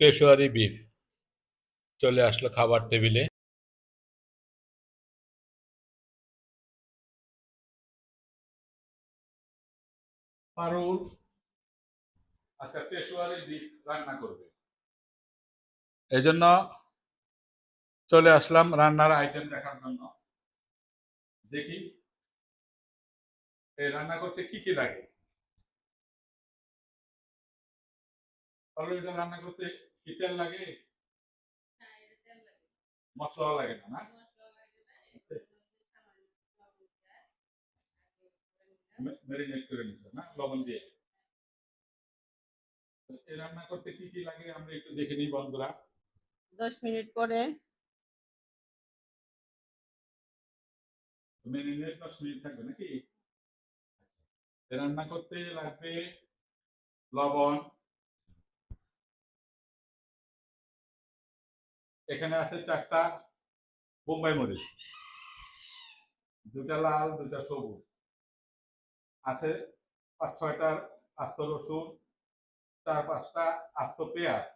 Peshawari beef চলে আসলো খাবার টেবিলে। পারুল আজকে পেশোয়ারি বিফ রান্না করবে। এই জন্য চলে আসলাম রান্নার আইটেম দেখার জন্য। দেখি এই রান্না করতে কি কি লাগে? এটা রান্না করতে কি তেল লাগে। মশলা লাগে না না? ম্যারিনেট করে নিচ্ছে না? লবণ দিয়ে। এই রান্না করতে কি কি লাগে আমরা একটু দেখে নিই বন্ধুরা। দশ মিনিট পরে। ম্যারিনেট দশ মিনিট থাকবে নাকি? রান্না করতে লাগবে লবণ এখানে আছে চারটা বোম্বাই মরিচ। দুটা লাল দুটা সবুজ। আছে পাঁচ ছয়টা আস্ত রসুন, চার পাঁচটা আস্ত পেঁয়াজ।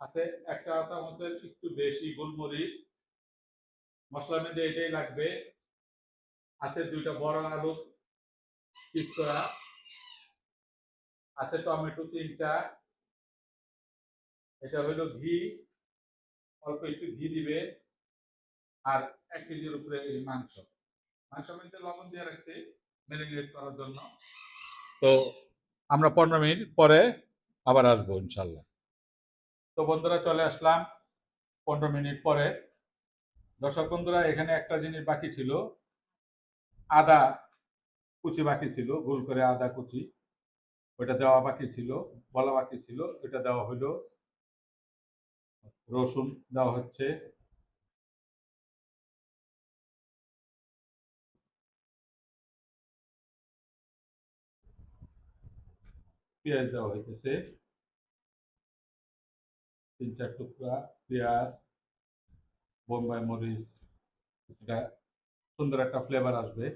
আছে এক চা চামচের একটু বেশি গোলমরিচ। মশলার মধ্যে এটাই লাগবে। আছে দুইটা বড় আলু পিস করা। আছে টমেটো তিনটা। এটা হলো ঘি। অল্প একটু ঘি দিবে আর এক কেজির উপরে এই মাংস। মাংস মধ্যে লবণ দিয়ে রাখছি ম্যারিনেট করার জন্য। তো আমরা পনেরো মিনিট পরে আবার আসব ইনশাল্লাহ। তো বন্ধুরা, চলে আসলাম পনেরো মিনিট পরে। দর্শক বন্ধুরা, এখানে একটা জিনিস বাকি ছিল। আদা কুচি বাকি ছিল গোল করে আদা কুচি। ওটা দেওয়া বাকি ছিল, বলা বাকি ছিল ওইটা দেওয়া হলো রসুন দেওয়া হচ্ছে। পেঁয়াজ দেওয়া হইতেছে। তিন চার টুকরা পেঁয়াজ, বোম্বাই মরিচ, এটা সুন্দর একটা ফ্লেভার আসবে।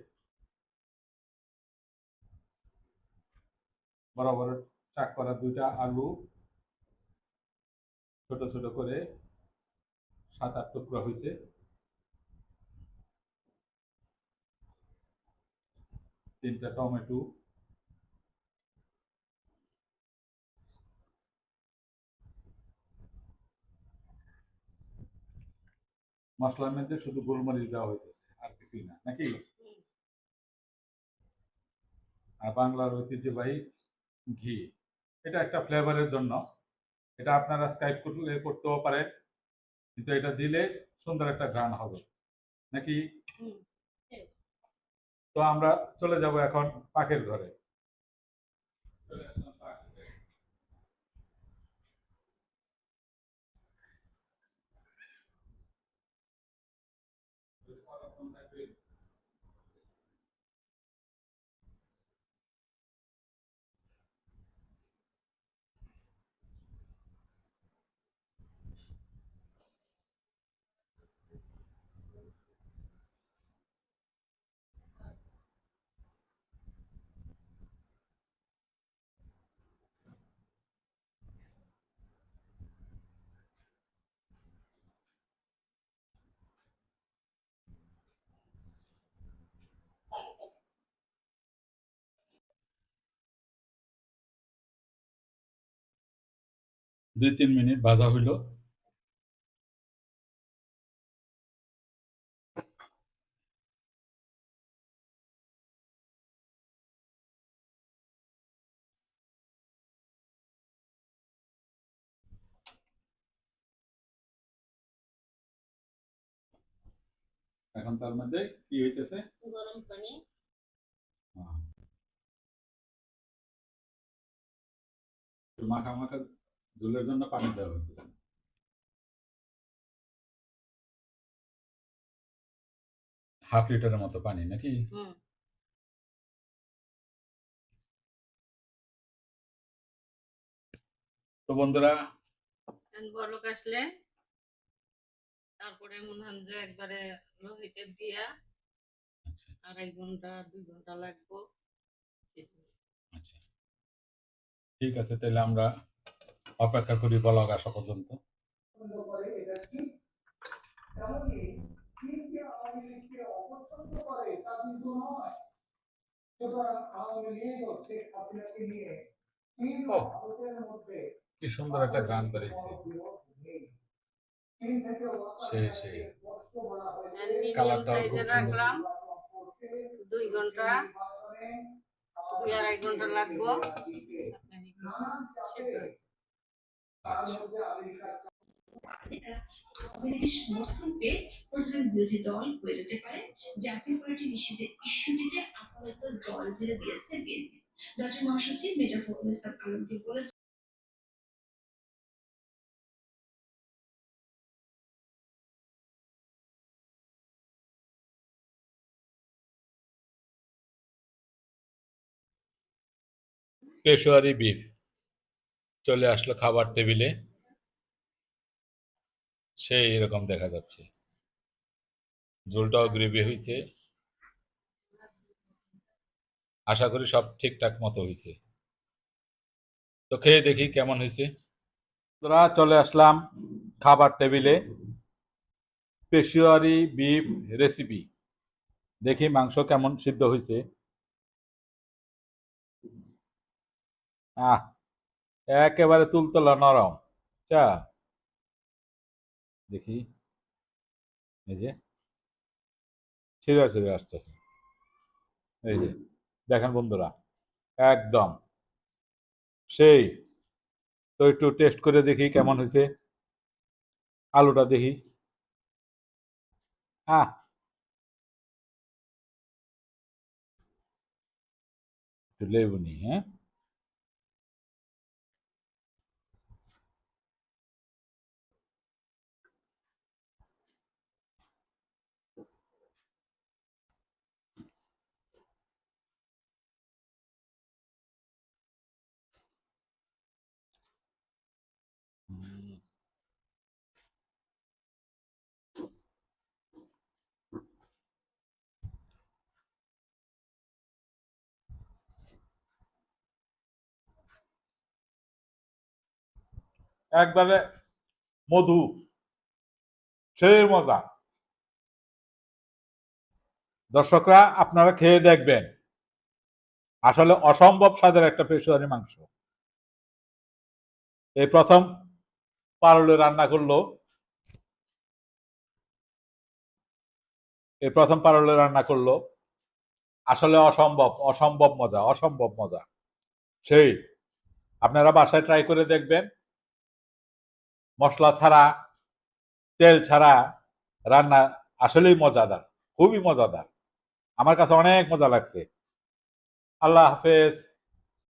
বরাবর চাক করা দুইটা আলু। ছোট ছোট করে সাত, আট টুকরা হয়েছে। তিনটা টমেটো। মশলার মধ্যে শুধু গোলমরিচ দেওয়া হইতেছে, আর কিছুই না, নাকি? আর বাংলার ঐতিহ্যবাহী ঘি, এটা একটা ফ্লেভারের জন্য। এটা আপনারা স্কাইপ করলে করতেও পারেন। কিন্তু এটা দিলে সুন্দর একটা গান হবে। নাকি? তো আমরা চলে যাব এখন পাকের ঘরে। দুই তিন মিনিট ভাজা হইল। এখন তার মধ্যে কি হইতেছে? গরম পানি। মাখা মাখা ঝোলের জন্য পানি দেওয়া হইতেছে। হাফ লিটারের মতো পানি নাকি? তো বন্ধুরা বলক আসলে তারপরে মনে হয় যে একবারে লোহিতে দিয়া আচ্ছা। আড়াই ঘণ্টা দুই ঘণ্টা লাগবো। আচ্ছা। ঠিক আছে তাহলে আমরা অপেক্ষা করি বলক আসা পর্যন্ত। কি সুন্দর একটা গান বেরিয়েছে। সেই, সেই। খুব দুই ঘণ্টা দুই আড়াই ঘণ্টা লাগবো। সমর্থন পেয়ে প্রধান বিরোধী দল হয়ে যেতে পারে জাতীয় পার্টির ইস্যুতে ইস্যুটিতে আপাতত জল ঢেলে দিয়েছে বিএনপি। দলটির মহাসচিব মির্জা ফখরুল ইসলাম আলমগীর বলেছেন পেশোয়ারি বিফ চলে আসলো খাবার টেবিলে। সেই এরকম দেখা যাচ্ছে। ঝোলটাও গ্রেভি হয়েছে আশা করি সব ঠিকঠাক মতো হয়েছে তো খেয়ে দেখি কেমন হয়েছে তোরা চলে আসলাম খাবার টেবিলে। Peshawari beef recipe. দেখি মাংস কেমন সিদ্ধ হয়েছে আহ একেবারে তুলতলা নরম। চা। দেখি। এই যে। ছিঁড়ে ছিঁড়ে আসছে। এই যে। দেখেন বন্ধুরা, একদম। সেই। তো একটু টেস্ট করে দেখি কেমন হয়েছে। আলুটা দেখি। আহ! একটু লেবু হ্যাঁ? একবারে মধু। সেই মজা। দর্শকরা, আপনারা খেয়ে দেখবেন। আসলে অসম্ভব স্বাদের একটা পেশোয়ারি মাংস। এই প্রথম পারলে রান্না করল। এই প্রথম পারলে রান্না করল। আসলে অসম্ভব অসম্ভব মজা অসম্ভব মজা। সেই, আপনারা বাসায় ট্রাই করে দেখবেন। মশলা ছাড়া, তেল ছাড়া রান্না আসলেই মজাদার, খুবই মজাদার। আমার কাছে অনেক মজা লাগছে। আল্লাহ হাফেজ।